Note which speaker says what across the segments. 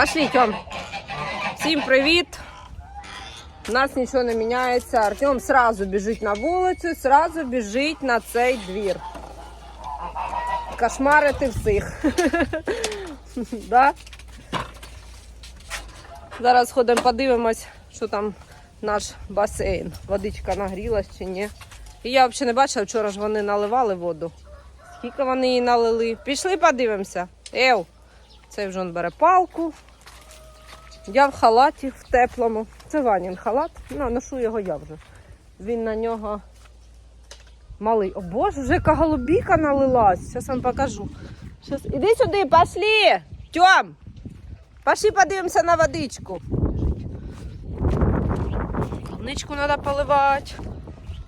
Speaker 1: Пошли, Тьом. Всім привіт. У нас нічого не міняється. Артем сразу біжить на вулицю, сразу біжить на цей двір. Кошмарити всіх. да? Зараз ходимо, подивимось, що там наш басейн. Водичка нагрілась чи ні. І я взагалі не бачила, вчора ж вони наливали воду. Скільки вони її налили? Пішли подивимося. Ев, цей вже бере палку. Я в халаті в теплому. Це Ванін халат. Ну, ношу його я вже. Він на нього малий. О боже, вже яка голубіка налилась. Зараз вам покажу. Щас... Іди сюди, пошли! Тьом! Пошли подивимося на водичку. Клубничку треба поливати.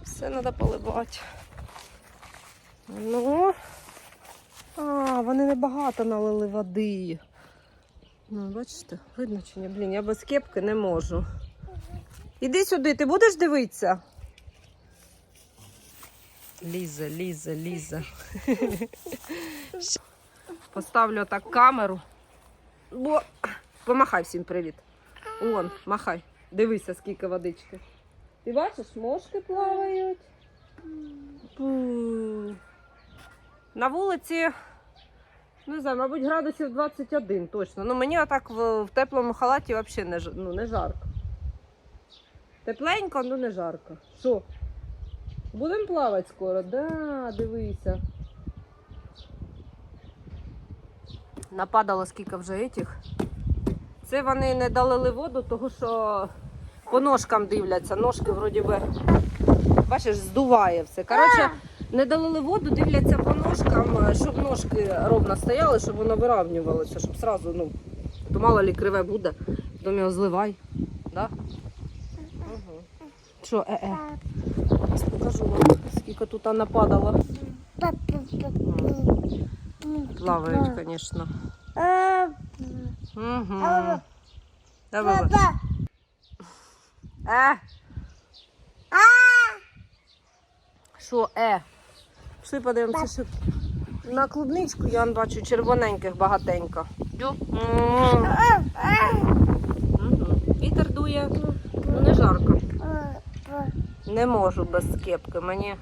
Speaker 1: Все треба поливати. Ну. А, вони небагато налили води. Ну, бачите, видно чи ні? Блін, я без кепки не можу. Іди сюди, ти будеш дивитися? Ліза, Ліза, Ліза. Поставлю так камеру. Бо... Помахай всім привіт. Вон, махай. Дивися, скільки водички. Ти бачиш, мошки плавають. На вулиці, не знаю, мабуть, градусів 21 точно. Ну мені отак в, в теплому халаті взагалі не, ну, не жарко. Тепленько, ну не жарко. Що? Будемо плавати скоро? Да, дивися. Нападало скільки вже етих. Це вони не долили воду, тому що по ножкам дивляться. Ножки вроді би, бачиш, здуває все. Коротше, не долили воду, дивляться по ножкам, е, щоб ножки ровно стояли, щоб воно вирівнювалося, щоб сразу, ну, то мало лі криве буде, потім його зливай. Да? Угу. Що, е-е? Зараз покажу вам, скільки тут нападало. Плавають, звісно. Угу. Давай. Е. Що, е? Пішли подивимося, що на клубничку я бачу червоненьких багатенько. Вітер дує, ну не жарко. Не можу без кепки. Мені.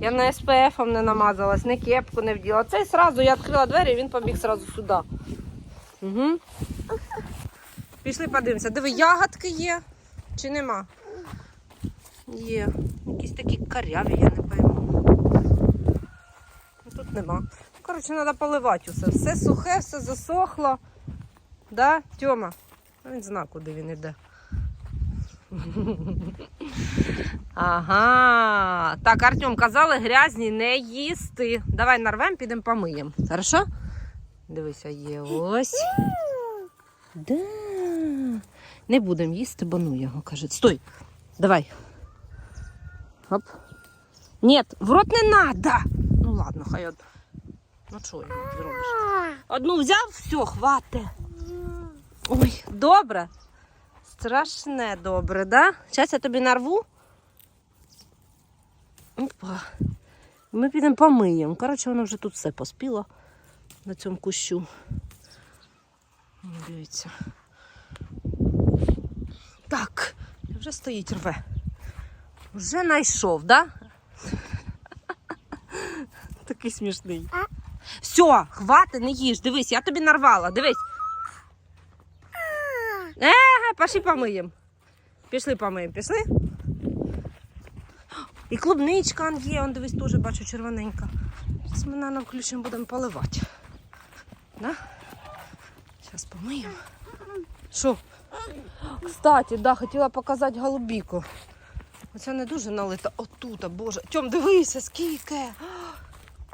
Speaker 1: Я на СПФ не намазалась, ні кепку не вділа. Цей сразу я відкрила двері, він побіг сразу сюди. Угу. Пішли подивимося. Диви, ягодки є чи нема? Є. Якісь такі каряві, я не пойму. Ну, нема. Коротше, треба поливати усе. Все сухе, все засохло. Да, Тьома? Ну, Він зна, куди він іде. Ага. Так, Артем, казали, грязні не їсти. Давай нарвем, підемо помиємо. Хорошо? Дивися, є ось. Да. Не будемо їсти, бо ну його каже. Стой. Давай. Оп. Ні, в рот не надо. Ладно, хай от. Ну що йому зробиш? Одну взяв, все, хватить. Ой, добре. Страшне добре, да? Зараз я тобі нарву. Опа. Ми підемо помиємо. Коротше, воно вже тут все поспіло на цьому кущу. Ну, Дивіться. Так, вже стоїть рве. Вже знайшов, да? Такий смішний. Все, хвати, не їж. Дивись, я тобі нарвала, дивись. Еге, пішли помиємо. Пішли помиємо, пішли. І клубничка є, он дивись, теж бачу червоненька. Зараз ми на включимо, будемо поливати. Да? Зараз помиємо. Що? Кстати, да, хотіла показати голубіку. Оця не дуже налита. Отут, боже. Тьом, дивися, скільки.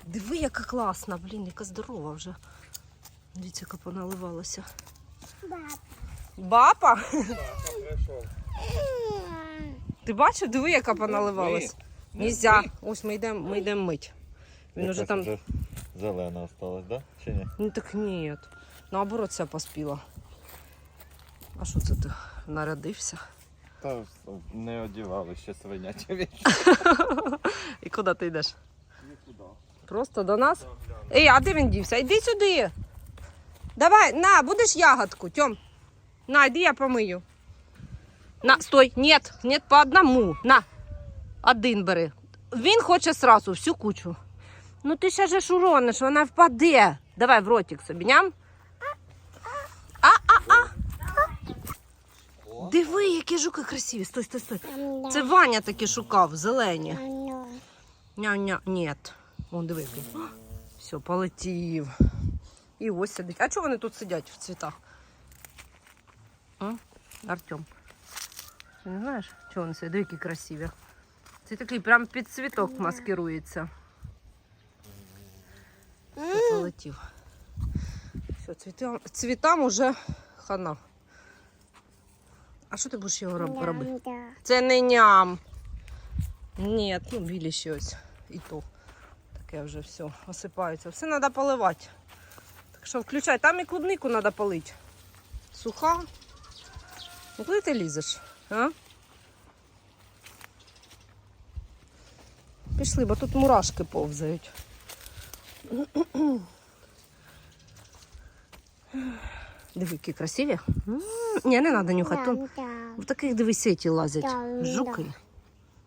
Speaker 1: Диви, яка класна, блін, яка здорова вже. Дивіться, яка поналивалася. Бапа? Бапа? Ти бачив, диви, яка поналивалась. Нельзя. Ось ми йдемо ми йдемо мить. Він уже там.
Speaker 2: Зелена осталась, да? Чи ні?
Speaker 1: Ну так ні. Наоборот, вся поспіла. А що це ти нарядився?
Speaker 2: Та не одягали ще свинячі вічі.
Speaker 1: І куди ти йдеш? Просто до нас? Ей, а де він дівся? Йди сюди. Давай, на, будеш ягодку, Тьом. На, йди я помию. На, стой, нет, нет, по одному. На. Один бери. Він хоче сразу всю кучу. Ну ти ще ж урониш, вона впаде. Давай в ротик собі, ням. А, а, а. Диви, які жуки красиві. Стой, стой, стой. Це Ваня таки шукав, зелені. Ня-ня, нет. Вон диви. Все, полетів. І ось сидить. А чого вони тут сидять в цвітах? Артем. Ти не знаєш, чого вони сидять? Диви, які красиві. Це такий прям під цвіток маскирується. Все, полетів. Все, цвітам, цвітам уже хана. А що ти будеш його роб- робити? Це не ням. Ні, ну білі ще ось. І то. Таке вже все осипається. Все треба поливати. Так що включай, там і клубнику треба полити. Суха. Ну куди ти лізеш? А? Пішли, бо тут мурашки повзають. Диви, які красиві. Ні, не треба нюхати. В таких диви сеті лазять жуки.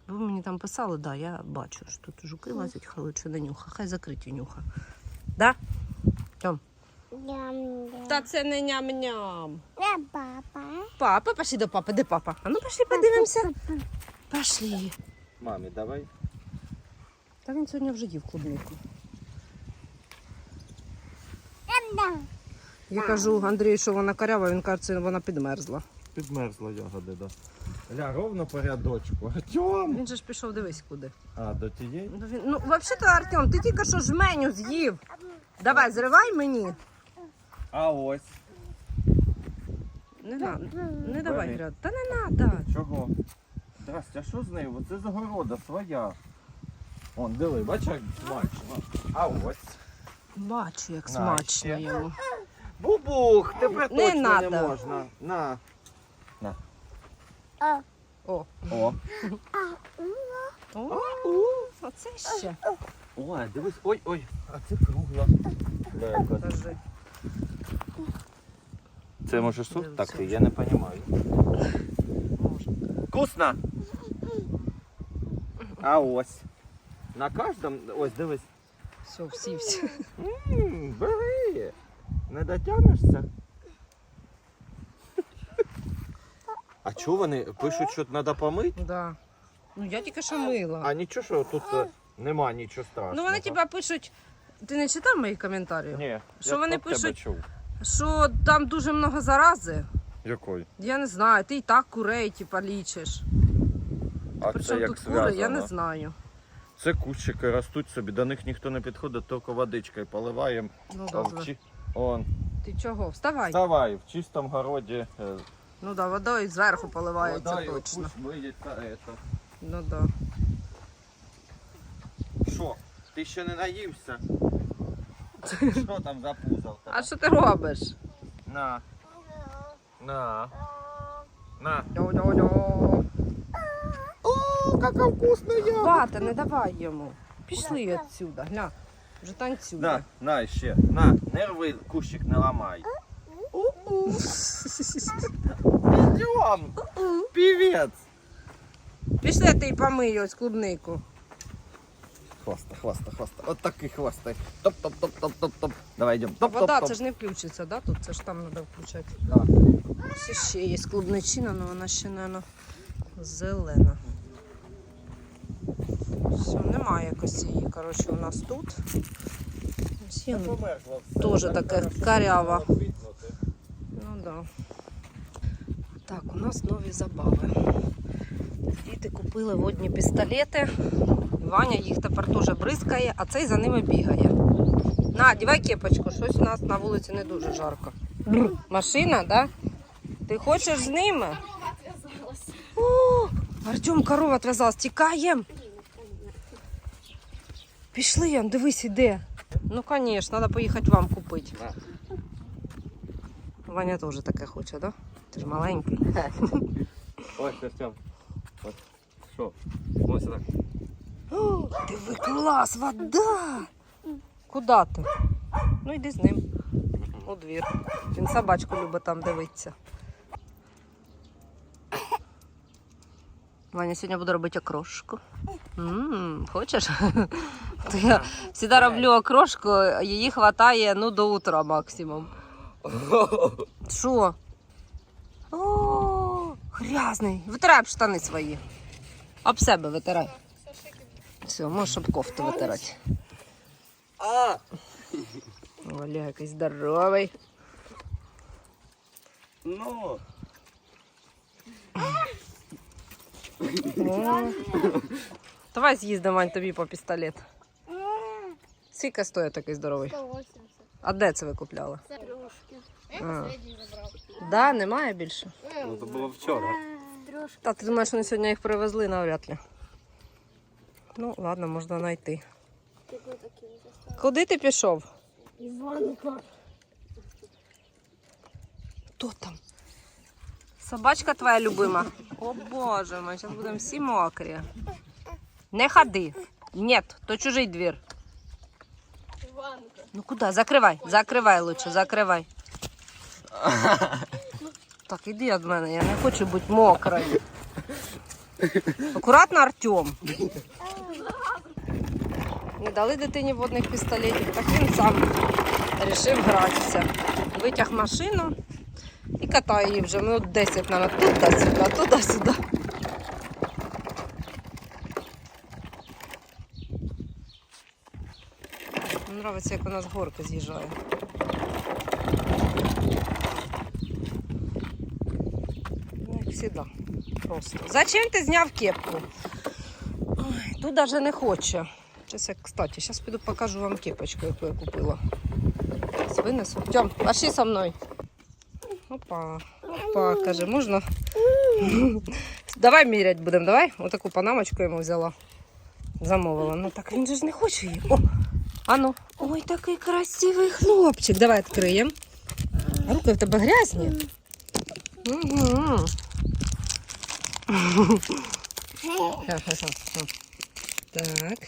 Speaker 1: Ви мені там писали, да, я бачу, що тут жуки лазять, хай лучше не нюха. Хай закриті нюха. Да? Тьом. Та це не ням-ням.
Speaker 3: папа.
Speaker 1: Папа, пошли до папи. Де папа? А ну пошли подивимося. Пошли.
Speaker 2: Мамі, давай.
Speaker 1: Та він сьогодні вже їв клубнику. Я кажу Андрію, що вона карява, він каже, що вона підмерзла.
Speaker 2: Підмерзла ягоди, да. Ля, ровно по рядочку. Артем!
Speaker 1: Він же ж пішов дивись куди.
Speaker 2: А, до тієї?
Speaker 1: Ну, він... ну взагалі-то, Артем, ти тільки що жменю з'їв. Давай, зривай мені.
Speaker 2: А ось.
Speaker 1: Не, на... не давай
Speaker 2: Бери.
Speaker 1: Та не треба.
Speaker 2: Чого? Здрасте, а що з нею? Це загорода своя. Вон, диви, бач, як смачно. А ось.
Speaker 1: Бачу, як смачно йому.
Speaker 2: Бубух, тепер
Speaker 1: Не
Speaker 2: точно
Speaker 1: надо.
Speaker 2: не можна. На.
Speaker 1: О,
Speaker 2: О.
Speaker 1: о, оце ще.
Speaker 2: Ой, дивись, ой, ой, а це кругла. Ля. Це може суп
Speaker 1: Дивиться.
Speaker 2: такий, я не розумію. Вкусно! А ось. На кожному, ось дивись.
Speaker 1: Все, всі, всі.
Speaker 2: Бери. Не дотягнешся. А чого вони пишуть, що треба помити?
Speaker 1: Да. Ну я тільки що мила.
Speaker 2: А нічого, що тут е, нема нічого страшного.
Speaker 1: Ну вони типа пишуть. Ти не читав мої коментарі?
Speaker 2: Ні,
Speaker 1: Що
Speaker 2: я
Speaker 1: вони
Speaker 2: про тебе
Speaker 1: пишуть?
Speaker 2: чув.
Speaker 1: Що там дуже много зарази.
Speaker 2: Якої?
Speaker 1: Я не знаю, ти і так курей, типа, лічиш.
Speaker 2: А
Speaker 1: Причому тут кури, я не знаю.
Speaker 2: Це кущики ростуть собі, до них ніхто не підходить, тільки водичкою поливаємо.
Speaker 1: Ну
Speaker 2: А в чи- Он.
Speaker 1: Ти чого? Вставай.
Speaker 2: Вставай, в чистому городі. е,
Speaker 1: Ну да, водою зверху поливається
Speaker 2: вода і
Speaker 1: точно.
Speaker 2: кущ виється, это.
Speaker 1: Ну да.
Speaker 2: Що? Ти ще не наївся? Що там за пузо? в тебе?
Speaker 1: А що ти робиш?
Speaker 2: На. На. На.
Speaker 1: Дьо-дьо-дьо.
Speaker 2: О, яка вкусна я.
Speaker 1: Бата, не давай йому. Пішли відсюди, гля. Вже танцює.
Speaker 2: На, на ще. На, не рви, кущик не ламай. Идем. Певец.
Speaker 1: Пішли ти й помию ось клубнику.
Speaker 2: Хвоста, хвоста, хвоста. Вот такий хвоста. Топ, топ, топ, топ, топ, топ. Давай йдем. Топ, топ,
Speaker 1: Вода,
Speaker 2: топ.
Speaker 1: це ж не включиться, да? Тут це ж там треба включати.
Speaker 2: Да.
Speaker 1: Ось ще є клубничина, але вона ще, мабуть, зелена. Все, немає якось її, коротше, у нас тут. Ось є, ну,
Speaker 2: Померзло все.
Speaker 1: Тоже
Speaker 2: Так
Speaker 1: таке
Speaker 2: хорошо
Speaker 1: карява. Да. Так, у нас нові забави. Діти купили водні пістолети. Ваня їх тепер теж бризкає, а цей за ними бігає. На, дівай кепочку, щось у нас на вулиці не дуже жарко. Машина, да? Ти хочеш з ними? О, Артем, корова отв'язалась, тікаєм. Пішли, Ян, дивись, іде. Ну, звісно, треба поїхати вам купити. Ваня теж таке хоче, да? Ти ж маленький.
Speaker 2: Ось, Костян. Що? Ось так.
Speaker 1: О, диви, клас, вода! Куди ти? Ну йди з ним. У двір. Він собачку любить там дивитися. Ваня сьогодні буду робити окрошку. М-м, Хочеш? То я завжди роблю окрошку, її вистачає ну, до утра максимум. Що? О, грязний. Витирай об штани свої. Об себе витирай. Все, можеш об кофту витирати. Оля який здоровий.
Speaker 2: Ну,
Speaker 1: О. Давай з'їздимо Вань, тобі по пістолет. Скільки стоїть такий здоровий?
Speaker 3: 180.
Speaker 1: А де це ви купляли?
Speaker 3: Це трошки. Я
Speaker 1: А.
Speaker 3: забрав.
Speaker 1: Да, немає більше.
Speaker 2: ну то було вчора.
Speaker 3: Трошки.
Speaker 1: Та ти думаєш, вони сьогодні їх привезли навряд ли. Ну, ладно, можна знайти. Куди ти пішов?
Speaker 3: Іванка.
Speaker 1: Хто там? Собачка твоя любима. О боже, ми зараз будемо всі мокрі. Не ходи. Ні, то чужий двір. Ну куди? Закривай, закривай лучше, закривай. Так, іди від мене, я не хочу бути мокрою. Акуратно, Артем. Не дали дитині водних пістолетів, так він сам вирішив гратися. Витяг машину і катає її вже минут 10 на туди-сюди, туди-сюди. Мені як вона з горки з'їжджає. Ну, як завжди. Просто. Зачем ти зняв кепку? Ой, тут навіть не хоче. Зараз я, кстати, зараз піду покажу вам кепочку, яку я купила. Зараз винесу. Тьом, пошли со мною. Опа. Опа, каже, можна? Давай міряти будемо, давай. Отаку панамочку йому взяла. Замовила. Ну так він же ж не хоче її. О, а ну. Ой, такий красивий хлопчик. Давай відкриємо. Руки в тебе грязні. Так.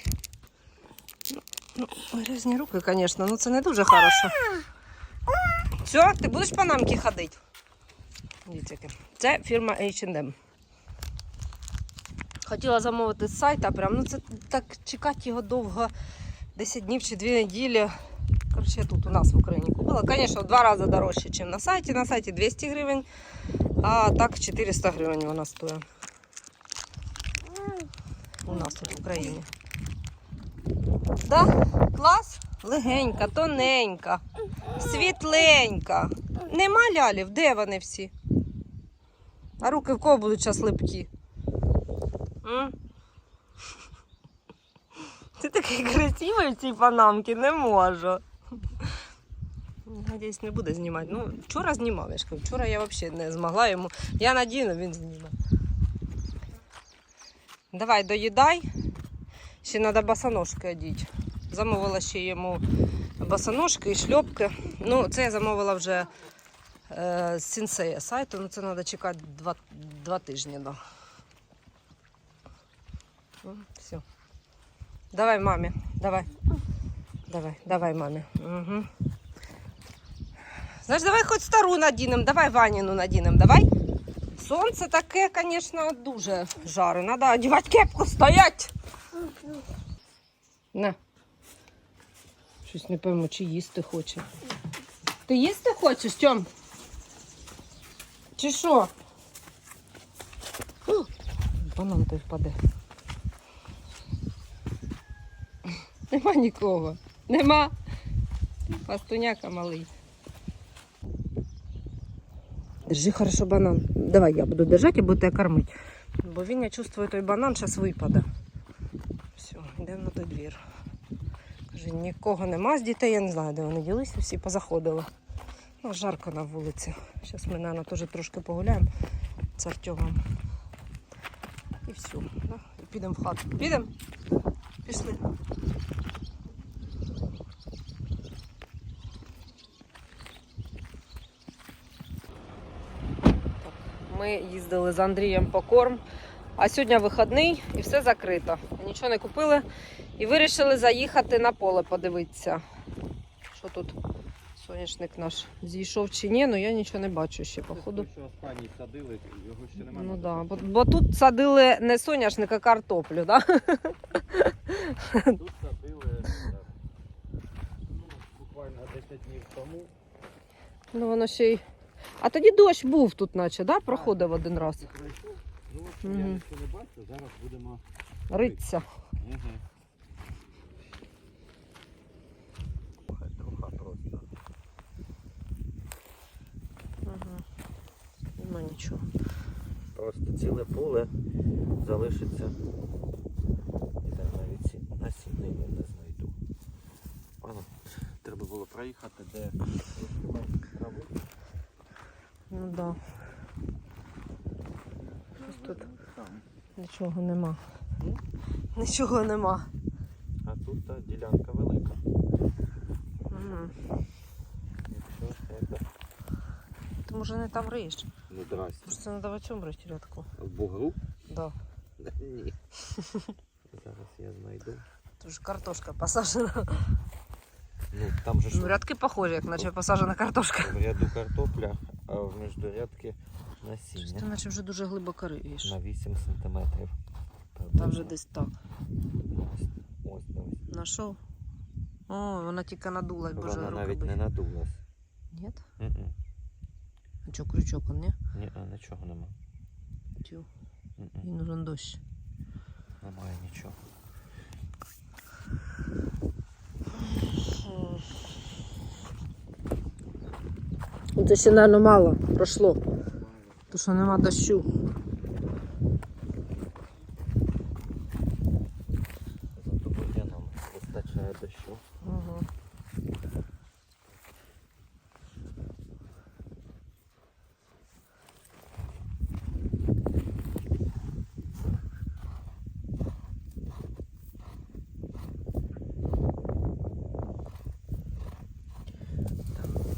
Speaker 1: Ну, грязні руки, звісно, ну це не дуже хорошо. Все, ти будеш по намки ходити? Це фірма H&M. Хотіла замовити з сайта, прям, ну це так чекати його довго, 10 днів чи 2 неділі. Коротше, я тут у нас в Україні купила. Звісно, в два рази дорожче, ніж на сайті. На сайті 200 гривень, а так 400 гривень вона стоїть. У нас тут в Україні. Да? Клас? Легенька, тоненька, світленька. Нема лялів, де вони всі? А руки в кого будуть час липкі? М? Ти такий красивий в цій панамці, не можу. Надіюсь, не буде знімати. Ну, вчора знімав, я ж кажу, вчора я взагалі не змогла йому. Я надію, він зніме. Давай, доїдай. Ще треба босоножки одіти. Замовила ще йому босоножки і шльопки. Ну, це я замовила вже е, з сінсея сайту, ну це треба чекати два, два тижні. Да. Ну, все. Давай мамі, давай. Давай, давай мамі. Угу. Знаєш, давай хоч стару надінем, давай Ваніну надінем, давай. Сонце таке, звісно, дуже жаре. Треба одягати кепку, стоять. На. Щось не пойму, чи їсти хоче. Ти їсти хочеш, Тьом? Чи що? Фу, Банан той впаде. Нема нікого. Нема. Пастуняка малий. Держи хорошо банан. Давай я буду держати і буду тебе кормити. Бо він, я чувствую, той банан зараз випаде. Все, йдемо на той двір. Каже, нікого нема з дітей, я не знаю, де вони ділися, всі позаходили. Ну, жарко на вулиці. Зараз ми, мабуть, теж трошки погуляємо з Артемом. І все. Да? І підемо в хату. Підемо? Пішли. Ми їздили з Андрієм по корм, а сьогодні вихідний і все закрито. Нічого не купили і вирішили заїхати на поле подивитися. Що тут Соняшник наш зійшов чи ні, ну я нічого не бачу ще, походу.
Speaker 2: Що останній садили, його ще немає.
Speaker 1: Ну да, бо, бо тут садили не соняшник, а картоплю, да?
Speaker 2: Тут садили е, ну, буквально 10 днів тому.
Speaker 1: Ну воно ще й. А тоді дощ був тут, наче, да? Проходив один раз.
Speaker 2: Ну, в я
Speaker 1: Мгм.
Speaker 2: ще не бачу, зараз будемо.
Speaker 1: Риться.
Speaker 2: Угу. Труха просто.
Speaker 1: Ага. Нема нічого.
Speaker 2: Просто ціле поле залишиться. І там навіть ці насінини не знайду. Ладно, треба було проїхати, де.
Speaker 1: Ну да, Щось тут.
Speaker 2: Там.
Speaker 1: нічого нема. Нічого нема.
Speaker 2: А тут та ділянка велика.
Speaker 1: Угу.
Speaker 2: Якщо це...
Speaker 1: Ти може не там риєш?
Speaker 2: Ну здрасте.
Speaker 1: Може це треба в цьому рити рядку?
Speaker 2: В бугру?
Speaker 1: Да.
Speaker 2: Ні. Зараз я знайду.
Speaker 1: Тут ж картошка посажена.
Speaker 2: Ну, там же
Speaker 1: Ну, рядки похожі, як наче посажена картошка.
Speaker 2: в ряду картопля, в
Speaker 1: ти
Speaker 2: насіння.
Speaker 1: наче вже дуже глибоко риєш.
Speaker 2: На 8 сантиметрів.
Speaker 1: Там вже десь так.
Speaker 2: Ось, ось дивись.
Speaker 1: Нашов? О, вона тільки надулась, боже,
Speaker 2: Вона навіть
Speaker 1: бий.
Speaker 2: не надулась.
Speaker 1: Ні? А чого крючок он, ні?
Speaker 2: Ні, а нічого нема.
Speaker 1: Тю,
Speaker 2: М-м.
Speaker 1: їй нужен дощ.
Speaker 2: Немає нічого.
Speaker 1: Це ще, мабуть, мало пройшло. Тому що нема дощу.
Speaker 2: Зато бур'янам вистачає дощу.
Speaker 1: Ага.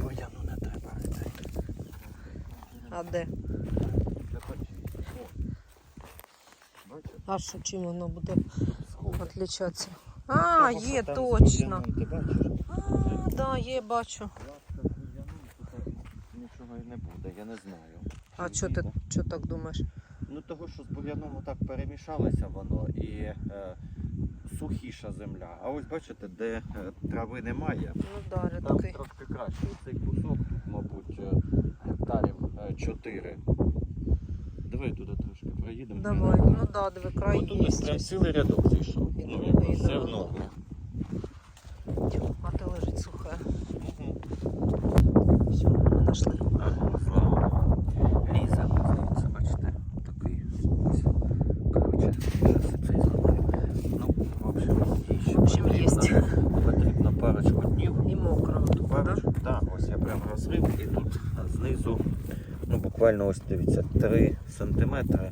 Speaker 2: Бур'яну не треба. Це
Speaker 1: А де?
Speaker 2: для почистки. О, Бачиш?
Speaker 1: А що чим воно буде відлічатися? А, є точно. А, да, є, бачу.
Speaker 2: Нічого і не буде, я не знаю.
Speaker 1: А що ти що так думаєш?
Speaker 2: Ну того, що з бур'яном так перемішалося воно і е, сухіша земля. А ось бачите, де е, трави немає,
Speaker 1: Ну да,
Speaker 2: там
Speaker 1: рядки.
Speaker 2: трошки краще. Цей кусок тут, мабуть, е, гектарів 4. Давай туди проїдемо.
Speaker 1: Давай. Ну да, диви, край
Speaker 2: Ось тут ось прям цілий рядок зійшов.
Speaker 1: І
Speaker 2: Ну,
Speaker 1: другий,
Speaker 2: все
Speaker 1: да.
Speaker 2: в
Speaker 1: А ти лежить сухе.
Speaker 2: Мгм.
Speaker 1: Все, ми знайшли.
Speaker 2: Слава Богу. Ліза, здається, бачите, такий ось. Коротше, зараз цей зламаю. Ну, в общем, їй ще
Speaker 1: общем,
Speaker 2: потрібно,
Speaker 1: єсть.
Speaker 2: потрібно парочку днів.
Speaker 1: І мокро тут, да?
Speaker 2: Парочку, так, ось я прям розрив і тут знизу, ну буквально ось дивіться, 3 сантиметри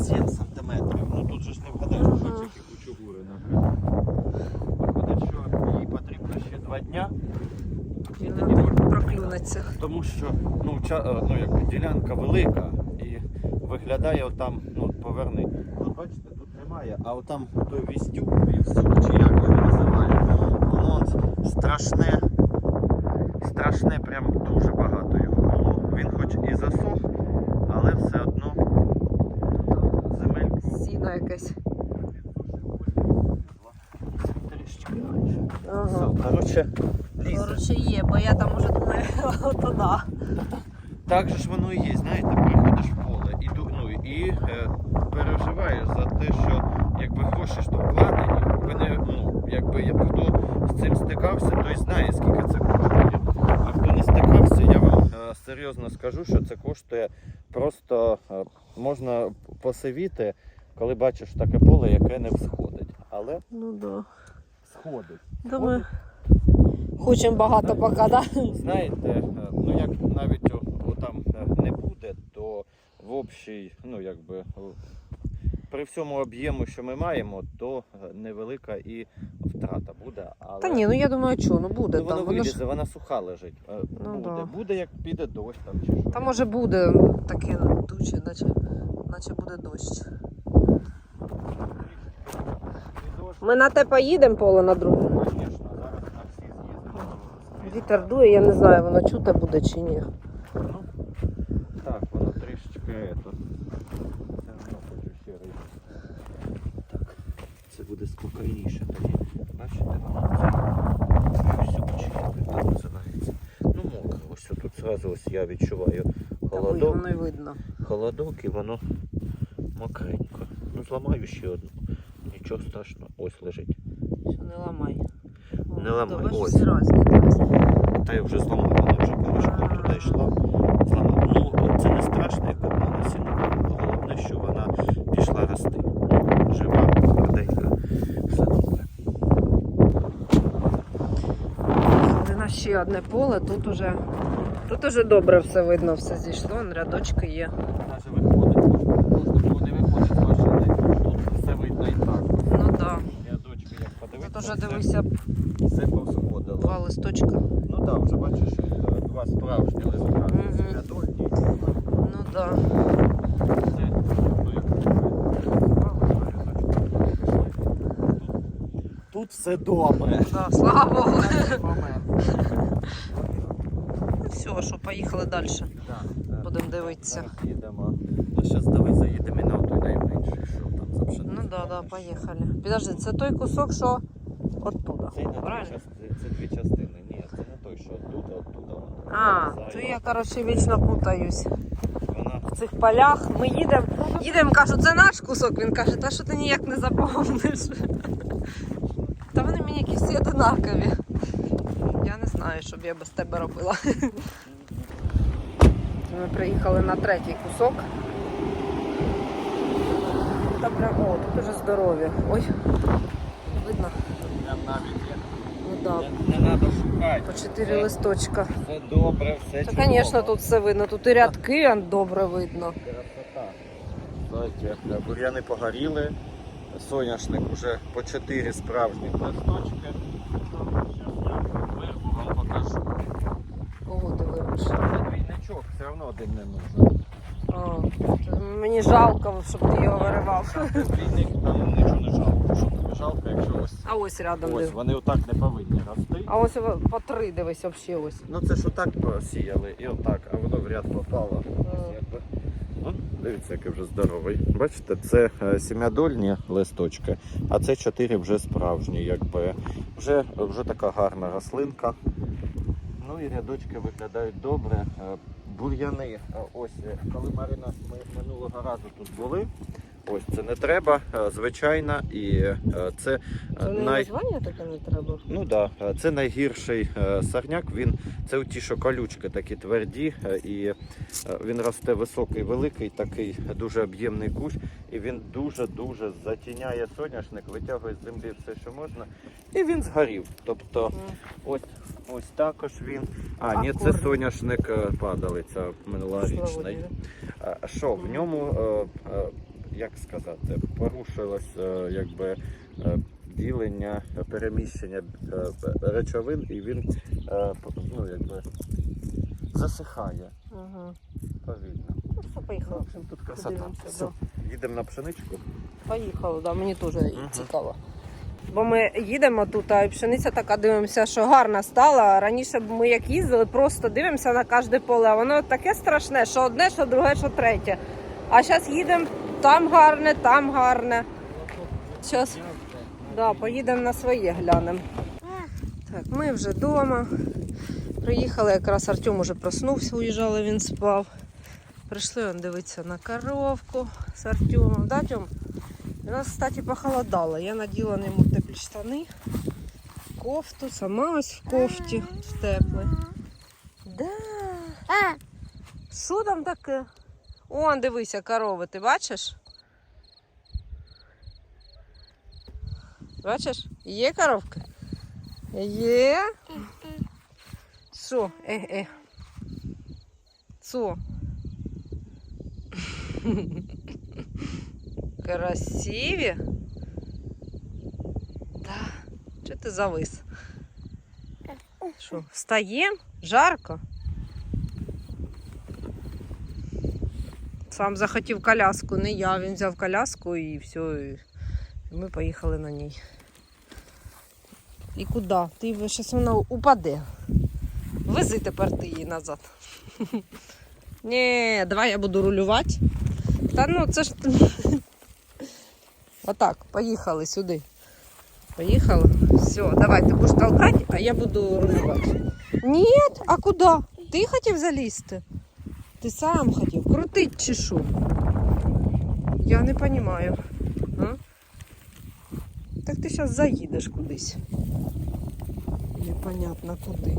Speaker 2: Тому що ну, ча, е, ну, якби ділянка велика і виглядає отам, ну поверни. Тут бачите, тут немає, а отам той вістюк, вівсюк, чи як його називають, воно страшне, страшне, прям дуже багато його було. Він хоч і засох, але все одно земельку
Speaker 1: Сіна якась.
Speaker 2: трішечки менше.
Speaker 1: Ага.
Speaker 2: Все, коротше, лізе.
Speaker 1: Є, бо я там уже думаю, да.
Speaker 2: Так же ж воно і є, знаєте, приходиш в поле і, ну, і е, переживаєш за те, що якби гроші ж то вкладені, ви не, ну, якби я- хто з цим стикався, той знає, скільки це коштує. А хто не стикався, я вам е, серйозно скажу, що це коштує просто е, можна посивіти, коли бачиш таке поле, яке не всходить. Але
Speaker 1: Ну да.
Speaker 2: сходить.
Speaker 1: Думаю, хочемо багато поки, да?
Speaker 2: Знаєте, е, ну як навіть о- там е, не буде, то в общій, ну якби при всьому об'єму, що ми маємо, то е, невелика і втрата буде. Але
Speaker 1: Та ні, ну я думаю, що, ну буде
Speaker 2: ну, воно
Speaker 1: там. Воно ж
Speaker 2: вилізе, вона суха лежить.
Speaker 1: Ну,
Speaker 2: буде.
Speaker 1: да.
Speaker 2: буде, як піде дощ там чи що.
Speaker 1: Та може буде таке дуче, наче, наче буде дощ, Ми на те поїдемо поле на друге.
Speaker 2: Звісно, зараз на всі з'їздимо.
Speaker 1: Вітер дує, я не знаю, воно чути буде чи ні.
Speaker 2: Ну, так, воно трішечки раз. Так, це буде спокійніше тоді. Бачите, воно все чи як називається. Ну, мокро, ось тут зразу ось я відчуваю холодок.
Speaker 1: воно видно.
Speaker 2: Холодок і воно мокренько. Ну, зламаю ще одну. Нічого страшного. Ось лежить.
Speaker 1: Що не ламай.
Speaker 2: Не ламай, ось. Та я вже зламав, вона вже корешком туди йшла. Зламав. Ну, це не страшно, як одна насіння. Головне, що вона пішла рости. Жива, тверденька. Все добре.
Speaker 1: Їхали на ще одне поле, тут уже, тут уже добре все видно, все зійшло, рядочки є.
Speaker 2: Навіть виходить, можна було не виходить. Тут все видно і так.
Speaker 1: Ну так.
Speaker 2: Я дочки як подивитися.
Speaker 1: Тут уже дивися листочка.
Speaker 2: Ну так, вже бачиш, е, два справжні листка. Святольні.
Speaker 1: Ну так. Да.
Speaker 2: Це, ну, Тут все добре.
Speaker 1: Да, слава Богу. Ну все, що поїхали далі.
Speaker 2: Так,
Speaker 1: Будемо дивитися.
Speaker 2: Їдемо. Ну, зараз давай заїдемо на той найменший, що там за пшениця.
Speaker 1: Ну да, да, поїхали. Підожди, це той кусок, що оттуда.
Speaker 2: Це,
Speaker 1: Правильно?
Speaker 2: частини, це дві частини. Ні, це не той, що тут, а оттуда. воно.
Speaker 1: А, то я, коротше, вічно путаюсь.
Speaker 2: Вона
Speaker 1: В цих полях ми їдемо, їдемо, кажу, це наш кусок. Він каже, та що ти ніяк не запомниш. Та вони мені якісь всі одинакові. Я не знаю, що б я без тебе робила. Ми приїхали на третій кусок. Та прям, о, тут уже здорові. Ой, видно?
Speaker 2: прям навіть є.
Speaker 1: Да,
Speaker 2: Не, треба шукати.
Speaker 1: по чотири листочка.
Speaker 2: Все добре, все
Speaker 1: Та, звісно, тут все видно. Тут і рядки добре видно.
Speaker 2: Красота. Знаєте, бур'яни погоріли, соняшник уже по 4 справжніх листочки. Вам покажу.
Speaker 1: Кого ти вирвеш?
Speaker 2: Двійничок, все одно один не нужен.
Speaker 1: А, мені жалко, щоб ти його виривав.
Speaker 2: Двійник там нічого не жалко. Що тобі жалко.
Speaker 1: А ось рядом.
Speaker 2: Ось вони отак не повинні рости.
Speaker 1: А ось по три дивись взагалі ось.
Speaker 2: Ну це ж отак посіяли і отак, а воно в ряд попало. Ось якби. Ну, дивіться, який вже здоровий. Бачите, це е, сім'ядольні листочки, а це чотири вже справжні, якби. Вже, вже така гарна рослинка. Ну і рядочки виглядають добре. Е, Бур'яни, е, ось е, коли Марина, ми минулого разу тут були. Ось це не треба, е, звичайна, і е, це, е,
Speaker 1: Це не
Speaker 2: най...
Speaker 1: названня таке не треба.
Speaker 2: Ну да, це найгірший сорняк. Він це ті, що колючки такі тверді, і він росте високий, великий, такий дуже об'ємний кущ, і він дуже дуже затіняє соняшник, витягує з землі все, що можна, і він згорів. Тобто, ось ось також він. А, ні, це соняшник падалиця минулорічний. Що в ньому, як сказати, порушилось е, якби е, ділення, переміщення е, речовин, і він ну, якби засихає
Speaker 1: Угу.
Speaker 2: повільно.
Speaker 1: Ну, все, поїхали.
Speaker 2: общем, тут красота. Все, їдемо на пшеничку.
Speaker 1: Поїхали, да, мені теж
Speaker 2: Мгм.
Speaker 1: цікаво. Бо ми їдемо тут, а пшениця така дивимося, що гарна стала. Раніше ми як їздили, просто дивимося на кожне поле. Воно таке страшне, що одне, що друге, що третє. А зараз їдемо, там гарне, там гарне. Зараз да, поїдемо на своє глянемо. Так, ми вже вдома. Приїхали, якраз Артем уже проснувся, уїжджали, він спав. Прийшли он дивитися на коровку з Артемом. Да, Тьом? У нас, кстати, похолодало. Я наділа на йому теплі штани, кофту, сама ось в кофті, в теплій. Да. Що там таке? Он, дивися, корови, ти бачиш? Бачиш? Є коровка? Є? Що? Е, е. Що? красиві. Да. Чи ти завис? Що, встаєм? Жарко? Сам захотів коляску, не я. Він взяв коляску і все. І ми поїхали на ній. І куди? Ти зараз вона упаде. Вези тепер ти її назад. Ні, давай я буду рулювати. Та ну це ж. Отак, поїхали сюди. Поїхали. Все, давай, ти будеш толкати, а я буду рулювати. Ні, а куди? Ти хотів залізти? Ти сам хотів. Крутить чи що? Я не розумію. Так ти зараз заїдеш кудись. Непонятно куди.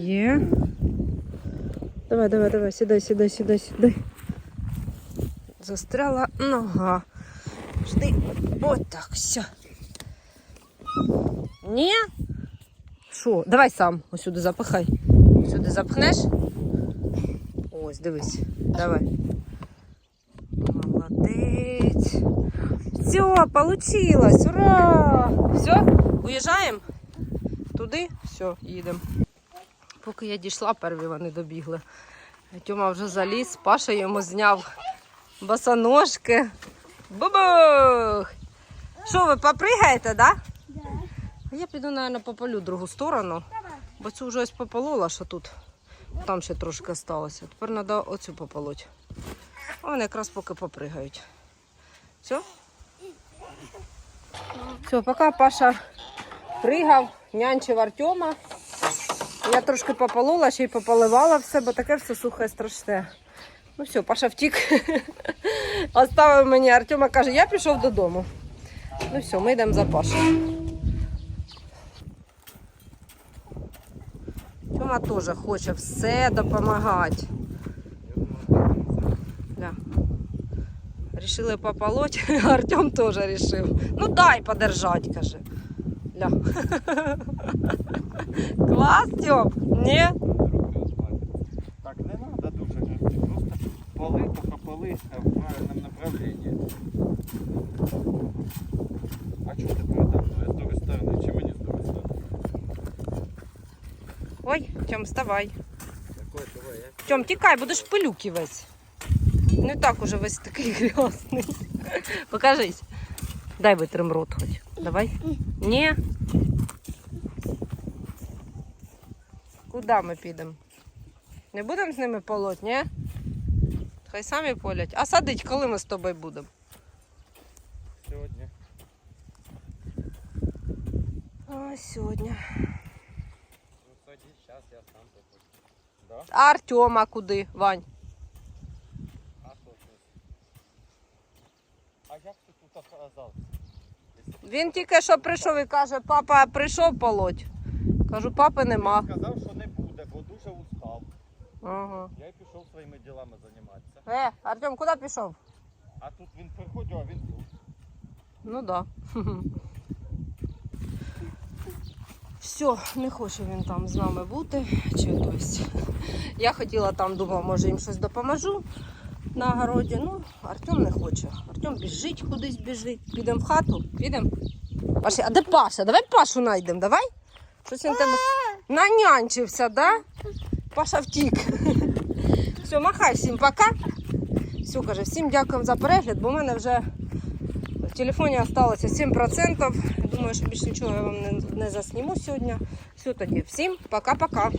Speaker 1: Є. Давай, давай, давай, сідай, сідай, сідай, сідай. Застряла нога. Жди. От так, все. Ні? Що? Давай сам ось запихай. Сюди запхнеш? Ось, дивись. Давай. Молодець. Все, получилось. Ура! Все, уїжджаємо? Туди? Все, їдемо. Поки я дійшла, перві вони добігли. Тьома вже заліз, Паша йому зняв босоножки. Бубух! Що, ви попригаєте, да?
Speaker 3: Да.
Speaker 1: Я піду, мабуть, попалю другу сторону, бо цю вже ось пополола, що тут. Там ще трошки сталося. Тепер треба оцю пополоть. Вони якраз поки попригають. Все? Все, поки Паша пригав, нянчив Артема. Я трошки пополола, ще й пополивала все, бо таке все сухе страшне. Ну все, Паша втік. Оставив мені Артема, каже, я пішов додому. Ну все, ми йдемо за Пашою. Тьома теж хоче все допомагати. Да. Рішили пополоть, Артем теж рішив. Ну дай подержать, каже. Ля. Клас, Тьом? Ні?
Speaker 2: Так не треба дуже гребти, просто поли, поки поли в правильному направленні. А чого ти передав? Я з другої сторони, чи мені з другої сторони?
Speaker 1: Ой, Тьом, вставай. Тьом, тікай, будеш в пилюки весь. Не так уже весь такий грязний. Покажись. Дай витрим рот хоч. Давай. Ні. Куди ми підемо? Не будемо з ними полоть, ні? Хай самі полять. А садить, коли ми з тобою будемо?
Speaker 2: Сьогодні.
Speaker 1: А сьогодні.
Speaker 2: Ну, садись, зараз я сам попущу. Да?
Speaker 1: А Артема куди, Вань?
Speaker 2: А що це? А як ти тут оказався?
Speaker 1: Він тільки що прийшов і каже, папа прийшов полоть. Кажу, папи нема.
Speaker 2: Сказав, що не буде, бо дуже устав.
Speaker 1: Ага.
Speaker 2: Я й пішов своїми ділами займатися.
Speaker 1: Е, Артем, куди пішов?
Speaker 2: А тут він приходив, а він тут.
Speaker 1: Ну да. Все, не хоче він там з нами бути. Чи то есть. Я хотіла там, думала, може їм щось допоможу на городі. Ну, Артем не хоче. Артем біжить кудись біжить. Підемо в хату, підемо. Паші, а де Паша? Давай Пашу знайдемо, давай. Щось він тебе нанянчився, да? Паша втік. Все, махай всім пока. Все, каже, всім дякуємо за перегляд, бо в мене вже в телефоні залишилося 7%. Думаю, що більше нічого я вам не, не засніму сьогодні. Все тоді. Всім пока-пока.